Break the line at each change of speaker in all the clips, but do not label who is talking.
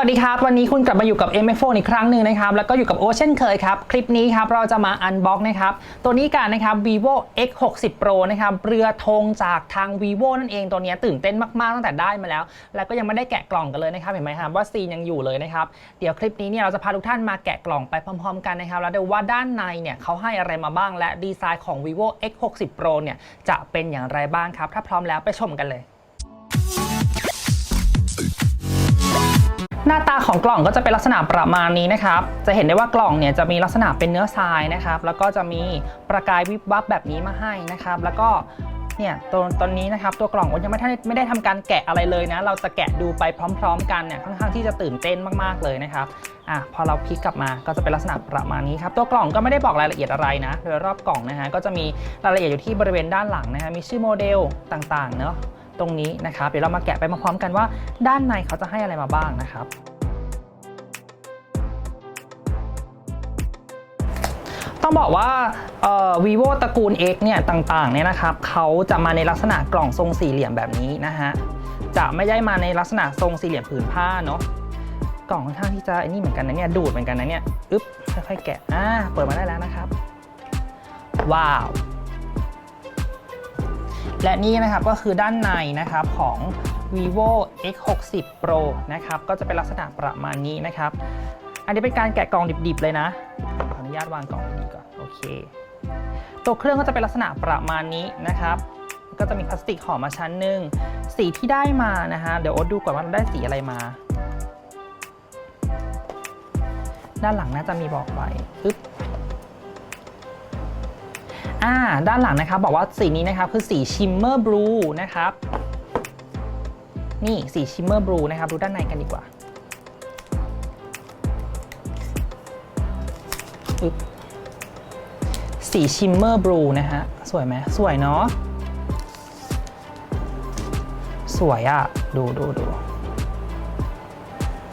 วัสดีครับ วันนี้คุณกลับมาอยู่กับ m f 4อีกครั้งหนึ่งนะครับ แล้วก็อยู่กับโอเช่นเคยครับ คลิปนี้ครับ เราจะมาอันบ็อกนะครับ ตัวนี้กันนะครับ vivo x 6 0 pro นะครับ เรือธงจากทาง vivo นั่นเองตัวนี้ตื่นเต้นมาก ๆ ตั้งแต่ได้มาแล้ว แล้วก็ยังไม่ได้แกะกล่องกันเลยนะครับ เห็นไหมครับว่าซีนยังอยู่เลยนะครับ เดี๋ยวคลิปนี้เนี่ยเราจะพาทุกท่านมาแกะกล่องไปพร้อม ๆ กันนะครับ แล้วเดี๋ยวว่าด้านในเนี่ยเขาให้อะไรมาบ้าง และดีไซน์ของ vivo x 6 0 pro เนี่ยจะเป็นอย่างไรบ้างครับ ถ้าพร้อมแล้วไปชมกันเลย หน้าตาของกล่องก็จะเป็นลักษณะประมาณนี้นะครับ จะเห็นได้ว่ากล่องเนี่ยจะมีลักษณะเป็นเนื้อทรายนะครับ แล้วก็จะมีประกายวิบวับแบบนี้มาให้นะครับ แล้วก็เนี่ยตัวตอนนี้นะครับตัวกล่องก็ยังไม่ได้ไม่ได้ทำการแกะอะไรเลยนะ เราจะแกะดูไปพร้อม ๆ กันเนี่ยค่อนข้างที่จะตื่นเต้นมากๆเลยนะครับอะพอเราพลิกกลับมาก็จะเป็นลักษณะประมาณนี้ครับตัวกล่องก็ไม่ได้บอกรายละเอียดอะไรนะโดยรอบกล่องนะฮะก็จะมีรายละเอียดอยู่ที่บริเวณด้านหลังนะฮะมีชื่อโมเดลต่างๆเนาะ ตรงนี้นะครับเดี๋ยวเรามาแกะไปมาพร้อมกันว่า ด้านในเขาจะให้อะไรมาบ้างนะครับต้องบอกว่า vivo ตระกูล X เนี่ยต่างๆเนี่ยนะครับเขาจะมาในลักษณะกล่องทรงสี่เหลี่ยมแบบนี้นะฮะจะไม่ได้มาในลักษณะทรงสี่เหลี่ยมผืนผ้าเนาะกล่องค่อนข้างที่จะไอ้นี่เหมือนกันนะเนี่ยดูดเหมือนกันนะเนี่ยอึ๊บค่อยๆแกะอ่าเปิดมาได้แล้วนะครับ ว้าว และนี่นะครับก็คือด้านในนะครับของ vivo x 6 0 pro นะครับก็จะเป็นลักษณะประมาณนี้นะครับ อันนี้เป็นการแกะกล่องดิบๆเลยนะ ขออนุญาตวางกล่องดีก่อนโอเค ตัวเครื่องก็จะเป็นลักษณะประมาณนี้นะครับ ก็จะมีพลาสติกห่อมาชั้นหนึ่งสีที่ได้มานะฮะเดี๋ยวโอ๊ตดูก่อนว่าเราได้สีอะไรมา ด้านหลังน่าจะมีบอกไว้ปึ๊บ อ่าด้านหลังนะครับบอกว่าสีนี้นะครับคือสี shimmer blue นะครับนี่สี shimmer blue นะครับดูด้านในกันดีกว่าสีชิมเมอร์บลูนะฮะสวยไหมสวยเนาะสวยอะดูดูดู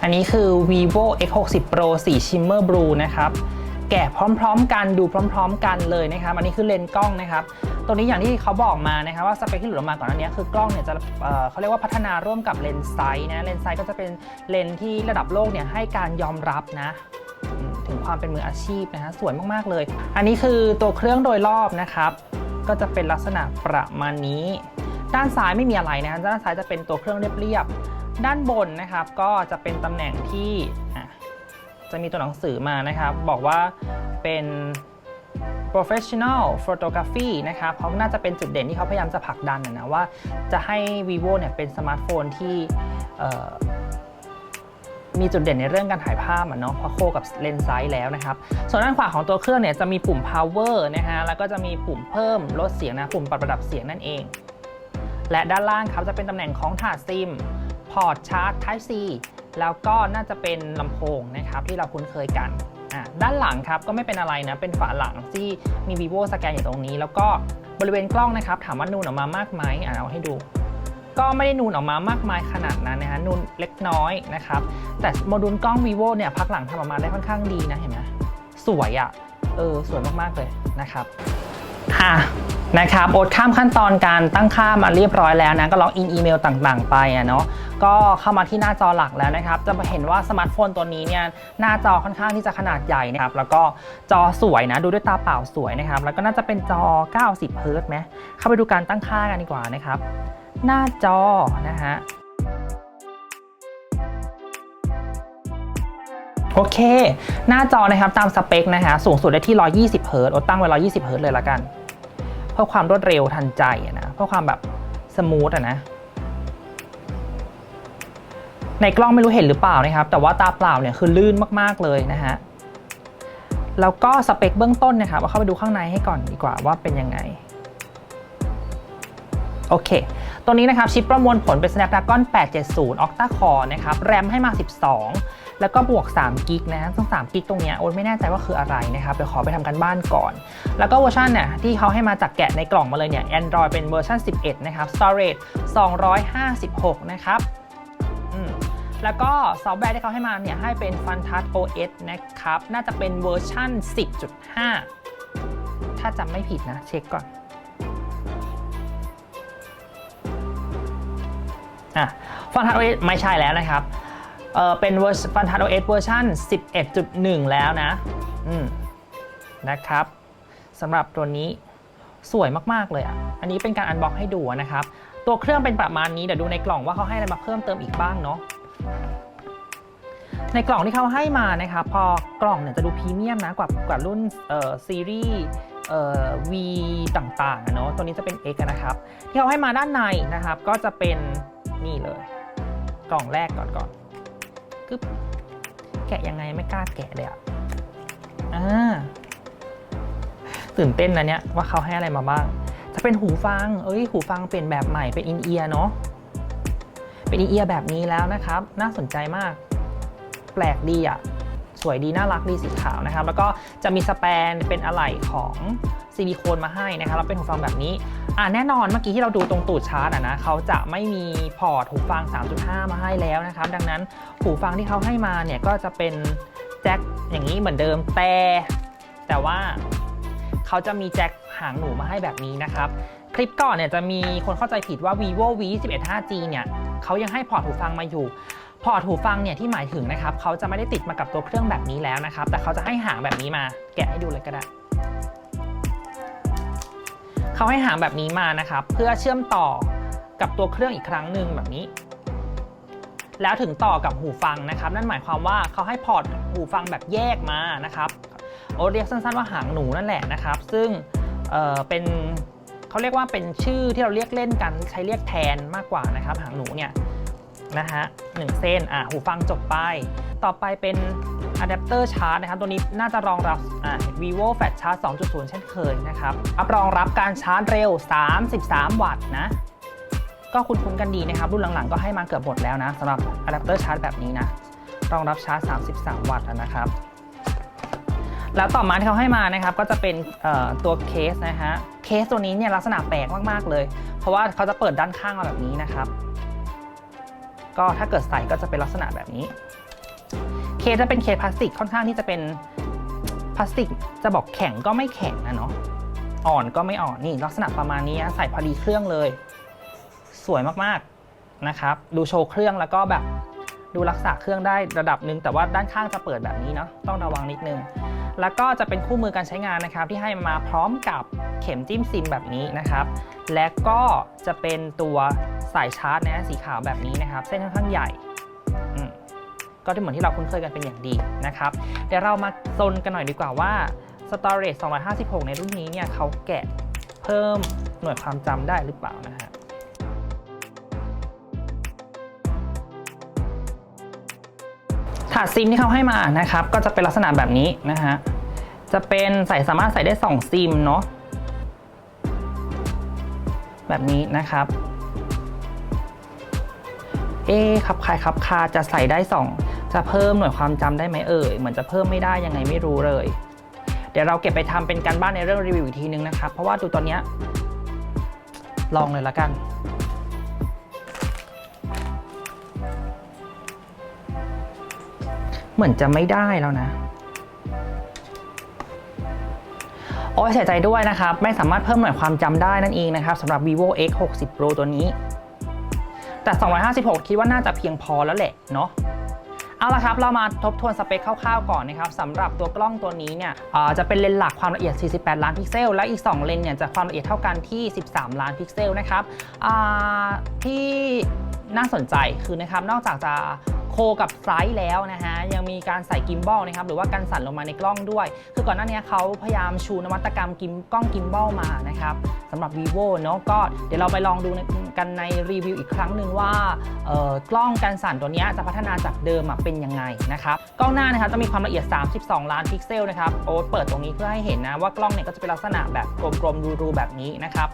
อันนี้คือ vivo x 6 0 pro สีชิมเมอร์บลูนะครับ แกะพร้อม ๆ กันดูพร้อม ๆ กันเลยนะครับอันนี้คือเลนส์กล้องนะครับตัวนี้อย่างที่เขาบอกมานะครับว่าสเปคที่หลุดออกมาก่อนหน้านี้คือกล้องเนี่ยจะเเขาเรียกว่าพัฒนาร่วมกับเลนส์ไซส์นะเลนส์ไซส์ก็จะเป็นเลนส์ที่ระดับโลกเนี่ยให้การยอมรับนะถึงความเป็นมืออาชีพนะฮะสวยมากๆเลย อันนี้คือตัวเครื่องโดยรอบนะครับ ก็จะเป็นลักษณะประมาณนี้ ด้านซ้ายไม่มีอะไรนะฮะด้านซ้ายจะเป็นตัวเครื่องเรียบๆด้านบนนะครับ ก็จะเป็นตำแหน่งที่ จะมีตัวหนังสือมานะครับ บอกว่าเป็น professional photography นะครับเพราะน่าจะเป็นจุดเด่นที่เขาพยายามจะผลักดันนะว่าจะให้ vivo เนี่ยเป็นสมาร์ทโฟนที่มีจุดเด่นในเรื่องการถ่ายภาพอะเนาะเพราะโคกับเลนส์ไซส์แล้วนะครับ ส่วนด้านขวาของตัวเครื่องเนี่ยจะมีปุ่ม power นะฮะแล้วก็จะมีปุ่มเพิ่มลดเสียงนะปุ่มปรับระดับเสียงนั่นเอง และด้านล่างครับจะเป็นตำแหน่งของถาดซิมพอร์ตชาร์จ Type C แล้วก็น่าจะเป็นลำโพงนะครับที่เราคุ้นเคยกันอะด้านหลังครับก็ไม่เป็นอะไรนะเป็นฝาหลังที่มี vivo สแกนอยู่ตรงนี้ แล้วก็บริเวณกล้องนะครับ ถามว่านูนออกมามากไหมอะเอาให้ดู ก็ไม่ได้นูนออกมามากมายขนาดนั้นนะฮะนูนเล็กน้อยนะครับ แต่โมดูลกล้อง vivo เนี่ยพักหลังทำออกมาได้ค่อนข้างดีนะเห็นไหมสวยอะ่ะเออสวยมากๆเลยนะครับอะ นะครับโอดข้ามขั้นตอนการตั้งค่ามาเรียบร้อยแล้วนะก็ล็อกอินอีเมลต่างๆ ไปอะเนาะก็เข้ามาที่หน้าจอหลักแล้วนะครับ จะเห็นว่าสมาร์ทโฟนตัวนี้เนี่ยหน้าจอค่อนข้างที่จะขนาดใหญ่นะครับ แล้วก็จอสวยนะ ดูด้วยตาเปล่าสวยนะครับ แล้วก็น่าจะเป็นจอ 90 เฮิร์ตไหมเข้าไปดูการตั้งค่ากันดีกว่านะครับ หน้าจอนะฮะโอเค หน้าจอนะครับตามสเปคนะฮะสูงสุดได้ที่ 120 เฮิร์ตตั้งไว้ 120 เฮิร์ตเลยละกัน เพื่อความรวดเร็วทันใจนะเพื่อความแบบสมูทอะนะ ในกล้องไม่รู้เห็นหรือเปล่านะครับ แต่ว่าตาเปล่าเนี่ยคือลื่นมากๆเลยนะฮะแล้วก็สเปคเบื้องต้นนะครับเอาเข้าไปดูข้างในให้ก่อนดีกว่าว่าเป็นยังไง โอเค ตัวนี้นะครับชิปประมวลผลเป็น Snapdragon 870 Octa Core นะครับแรมให้มา 12 แล้วก็บวก3กิกนะซึ่ง3กิกตรงนี้โอ๊ตไม่แน่ใจว่าคืออะไรนะครับเดี๋ยวขอไปทำกันบ้านก่อน แล้วก็เวอร์ชันเนี่ยที่เขาให้มาจากแกะในกล่องมาเลยเนี่ย Android เป็นเวอร์ชัน11 นะครับ Storage 256 นะครับแล้วก็ซอฟต์แวร์ที่เขาให้มาเนี่ยให้เป็น FunTouch OS นะครับ น่าจะเป็นเวอร์ชัน10.5 ถ้าจำไม่ผิดนะ เช็คก่อน อะฟังทัดไม่ใช่แล้วนะครับเออเป็นเวอนฟันทัดโอเอสเวอร์ชัน11.1 แล้วนะอืมนะครับสำหรับตัวนี้สวยมากๆเลยอะ อันนี้เป็นการอันบ็อกให้ดูนะครับ ตัวเครื่องเป็นประมาณนี้เดี๋ยวดูในกล่องว่าเขาให้อะไรมาเพิ่มเติมอีกบ้างเนาะในกล่องที่เขาให้มานะครับพอกล่องเนี่ยจะดูพรีเมียมนะกว่ากว่ารุ่นเอ่อซีรีส์เอ่อ V ต่างๆอะเนาะตัวนี้จะเป็น X นะครับ ที่เขาให้มาด้านในนะครับ ก็จะเป็น นี่เลย กล่องแรกก่อนก่อนกึ๊บแกะยังไงไม่กล้าแกะเลยอะอ่าตื่นเต้นนะเนี่ยว่าเขาให้อะไรมาบ้าง จะเป็นหูฟัง เอ้ย หูฟังเปลี่ยนแบบใหม่เป็นอินเอียร์เนาะ เป็นอินเอียร์แบบนี้แล้วนะครับ น่าสนใจมาก แปลกดีอะ สวยดีน่ารักดีสีขาวนะครับ แล้วก็จะมีสแปนเป็นอะไหล่ของ ซิลิโคนมาให้นะครับแล้วเป็นหูฟังแบบนี้อ่าแน่นอนเมื่อกี้ที่เราดูตรงตูดชาร์จอะนะเขาจะไม่มีพอร์ตหูฟัง 3.5 มาให้แล้วนะครับ ดังนั้นหูฟังที่เขาให้มาเนี่ยก็จะเป็นแจ็คอย่างนี้เหมือนเดิมแต่แต่ว่าเขาจะมีแจ็คหางหนูมาให้แบบนี้นะครับ คลิปก่อนเนี่ยจะมีคนเข้าใจผิดว่า vivo v 11 5g เนี่ยเขายังให้พอร์ตหูฟังมาอยู่พอร์ตหูฟังเนี่ยที่หมายถึงนะครับเขาจะไม่ได้ติดมากับตัวเครื่องแบบนี้แล้วนะครับ แต่เขาจะให้หางแบบนี้มา แกะให้ดูเลยก็ได้ เขาให้หางแบบนี้มานะครับ เพื่อเชื่อมต่อกับตัวเครื่องอีกครั้งหนึ่งแบบนี้ แล้วถึงต่อกับหูฟังนะครับ นั่นหมายความว่าเขาให้พอร์ตหูฟังแบบแยกมานะครับโอเรียกสั้นๆว่าหางหนูนั่นแหละนะครับ ซึ่งเออเป็นเขาเรียกว่าเป็นชื่อที่เราเรียกเล่นกันใช้เรียกแทนมากกว่านะครับ หางหนูเนี่ยนะฮะหนึ่งเส้นอะหูฟังจบไป ต่อไปเป็น อะแดปเตอร์ชาร์จนะครับ ตัวนี้น่าจะรองรับ vivo fast charge 2.0 เช่นเคยนะครับรับรองรับการชาร์จเร็ว 33 วัตต์นะ ก็คุ้นๆกันดีนะครับ รุ่นหลังๆ ก็ให้มาเกือบหมดแล้วนะสำหรับอะแดปเตอร์ชาร์จแบบนี้นะ รองรับชาร์จ 33 วัตต์นะครับ แล้วต่อมาที่เขาให้มานะครับ ก็จะเป็นตัวเคสนะฮะ เคสตัวนี้เนี่ยลักษณะแปลกมากๆเลย เพราะว่าเขาจะเปิดด้านข้างมาแบบนี้นะครับ ก็ถ้าเกิดใส่ก็จะเป็นลักษณะแบบนี้ เคสจะเป็นเคสพลาสติกค่อนข้างที่จะเป็นพลาสติก จะบอกแข็งก็ไม่แข็งนะเนาะอ่อนก็ไม่อ่อนนี่ลักษณะประมาณนี้ใส่พอดีเครื่องเลย สวยมากๆนะครับ ดูโชว์เครื่องแล้วก็แบบดูรักษาเครื่องได้ระดับหนึ่งแต่ว่าด้านข้างจะเปิดแบบนี้เนาะต้องระวังนิดนึง แล้วก็จะเป็นคู่มือการใช้งานนะครับ ที่ให้มาพร้อมกับเข็มจิ้มซิมแบบนี้นะครับ และก็จะเป็นตัวสายชาร์จนะสีขาวแบบนี้นะครับ เส้นค่อนข้างใหญ่ ก็ที่เหมือนที่เราคุ้นเคยกันเป็นอย่างดีนะครับเดี๋ยวเรามาซนกันหน่อยดีกว่าว่า Storage 256 ในรุ่นนี้เนี่ยเขาแกะเพิ่มหน่วยความจำได้หรือเปล่านะฮะถาดซิมที่เขาให้มานะครับ ก็จะเป็นลักษณะแบบนี้นะฮะ จะเป็นใส่สามารถใส่ได้ 2 ซิมเนาะแบบนี้นะครับ เอ๊ะขับคายขับคาจะใส่ได้ 2 จะเพิ่มหน่วยความจำได้ไหมเอ่ย เหมือนจะเพิ่มไม่ได้ยังไงไม่รู้เลย เดี๋ยวเราเก็บไปทำเป็นการบ้านในเรื่องรีวิวอีกทีนึงนะครับ เพราะว่าดูตอนเนี้ยลองเลยละกัน เหมือนจะไม่ได้แล้วนะ โอ้ยเสียใจด้วยนะครับ ไม่สามารถเพิ่มหน่วยความจำได้นั่นเองนะครับสำหรับ vivo x 6 0 pro ตัวนี้ แต่ 256 คิดว่าน่าจะเพียงพอแล้วแหละเนาะ เอาละครับ เรามาทบทวนสเปคคร่าวๆก่อนนะครับสำหรับตัวกล้องตัวนี้เนี่ยจะเป็นเลนส์หลักความละเอียด 48 ล้านพิกเซล และอีก 2 เลนส์เนี่ยจะความละเอียดเท่ากันที่ 13 ล้านพิกเซลนะครับที่น่าสนใจคือนะครับนอกจากจะโคกับไซส์แล้วนะฮะยังมีการใส่กิมบอลนะครับหรือว่าการสั่นลงมาในกล้องด้วย คือก่อนหน้านี้เขาพยายามชูนวัตกรรมกิมกล้องกิมบอลมานะครับสำหรับ vivo เนาะก็เดี๋ยวเราไปลองดู กันในรีวิวอีกครั้งหนึ่งว่ากล้องการสั่นตัวนี้จะพัฒนาจากเดิมเป็นยังไงนะครับกล้องหน้านะครับจะมีความละเอียด 32 ล้านพิกเซลนะครับโอ๊ตเปิดตรงนี้เพื่อให้เห็นนะว่ากล้องเนี่ยก็จะเป็นลักษณะแบบกลมๆรูๆแบบนี้นะครับ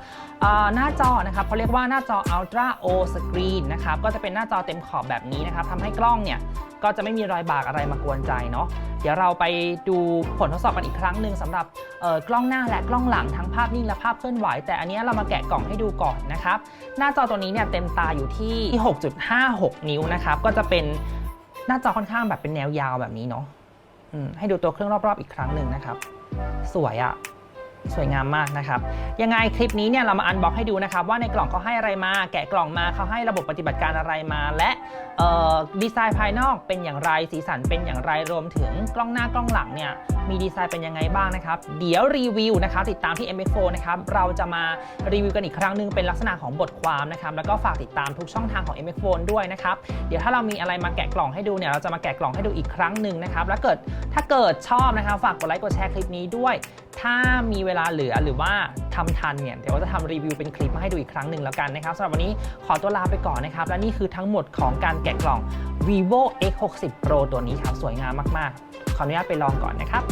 หน้าจอนะครับเขาเรียกว่าหน้าจอ Ultra O Screen นะครับก็จะเป็นหน้าจอเต็มขอบแบบนี้นะครับทำให้กล้องเนี่ยก็จะไม่มีรอยบากอะไรมากวนใจเนาะเดี๋ยวเราไปดูผลทดสอบกันอีกครั้งหนึ่งสำหรับกล้องหน้าและกล้องหลังทั้งภาพนิ่งและภาพเคลื่อนไหว แต่อันนี้เรามาแกะกล่องให้ดูก่อนนะครับ หน้าาจอตัวนี้เนี่ยเต็มตาอยู่ที่ 6.56 นิ้วนะครับ ก็จะเป็นหน้าจอค่อนข้างแบบเป็นแนวยาวแบบนี้เนาะให้ดูตัวเครื่องรอบๆอีกครั้งหนึ่งนะครับ สวยอะ สวยงามมากนะครับยังไงคลิปนี้เนี่ยเรามาอันบ็อกให้ดูนะครับว่าในกล่องเขาให้อะไรมา แกะกล่องมาเขาให้ระบบปฏิบัติการอะไรมา และดีไซน์ภายนอกเป็นอย่างไรสีสันเป็นอย่างไรรวมถึงกล้องหน้ากล้องหลังเนี่ยมีดีไซน์เป็นยังไงบ้างนะครับ เดี๋ยวรีวิวนะครับติดตามที่ MX4 นะครับเราจะมารีวิวกันอีกครั้งหนึงเป็นลักษณะของบทความนะครับแล้วก็ฝากติดตามทุกช่องทางของ MX4 ด้วยนะครับเดี๋ยวถ้าเรามีอะไรมาแกะกล่องให้ดูเนี่ยเราจะมาแกะกล่องให้ดูอีกครั้งหนึ่งนะครับแล้วเกิดถ้าเกิดชอบนะครับฝากกดไลค์กดแชร์คลิปนี้ด้วย ถ้ามีเวลาเหลือหรือว่าทำทันเนี่ยเดี๋ยวจะทำรีวิวเป็นคลิปมาให้ดูอีกครั้งหนึ่งแล้วกันนะครับสำหรับวันนี้ขอตัวลาไปก่อนนะครับ และนี่คือทั้งหมดของการแกะกล่อง vivo x 6 0 pro ตัวนี้ครับ สวยงามมากๆ ขออนุญาตไปลองก่อนนะครับ